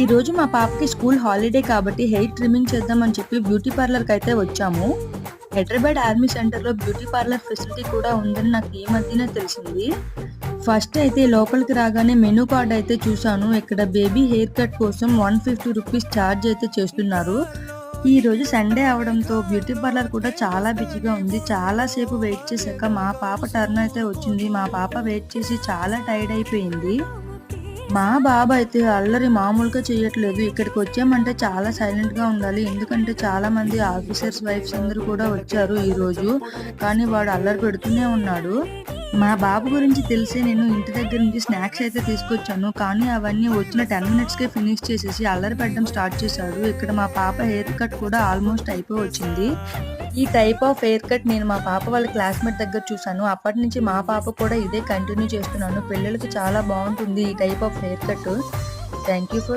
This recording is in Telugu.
ఈ రోజు మా పాపకి స్కూల్ హాలిడే కాబట్టి హెయిర్ ట్రిమ్మింగ్ చేద్దామని చెప్పి బ్యూటీ పార్లర్కి అయితే వచ్చాము. హైదరాబాద్ ఆర్మీ సెంటర్లో బ్యూటీ పార్లర్ ఫెసిలిటీ కూడా ఉందని నాకు ఈ మధ్యనే తెలిసింది. ఫస్ట్ అయితే లోపలికి రాగానే మెనూ కార్డ్ అయితే చూశాను. ఇక్కడ బేబీ హెయిర్ కట్ కోసం వన్ ఫిఫ్టీ రూపీస్ ఛార్జ్ అయితే చేస్తున్నారు. ఈ రోజు సండే అవడంతో బ్యూటీ పార్లర్ కూడా చాలా బిజీగా ఉంది. చాలా సేపు వెయిట్ చేశాక మా పాప టర్న్ అయితే వచ్చింది. మా పాప వెయిట్ చేసి చాలా టైర్డ్ అయిపోయింది. మా బాబాయ్ అయితే అల్లరి మామూలుగా చేయట్లేదు. ఇక్కడికి వచ్చామంటే చాలా సైలెంట్గా ఉండాలి. ఎందుకంటే చాలా మంది ఆఫీసర్స్ వైఫ్స్ అందరూ కూడా వచ్చారు ఈ రోజు. కానీ వాడు అల్లరి పెడుతూనే ఉన్నాడు. మా బాబు గురించి తెలిసి నేను ఇంటి దగ్గర నుంచి స్నాక్స్ అయితే తీసుకొచ్చాను. కానీ అవన్నీ వచ్చిన టెన్ మినిట్స్కే ఫినిష్ చేసేసి అల్లరి పెట్టడం స్టార్ట్ చేశాడు ఇక్కడ మా పాప హెయిర్ కట్ కూడా ఆల్మోస్ట్ అయిపోయి వచ్చింది ఈ టైప్ ఆఫ్ హెయిర్ కట్ నేను మా పాప వాళ్ళ క్లాస్మేట్ దగ్గర చూశాను. అప్పటి నుంచి మా పాప కూడా ఇదే కంటిన్యూ చేస్తున్నాను. పిల్లలకి చాలా బాగుంటుంది ఈ type of hair cut. Thank you for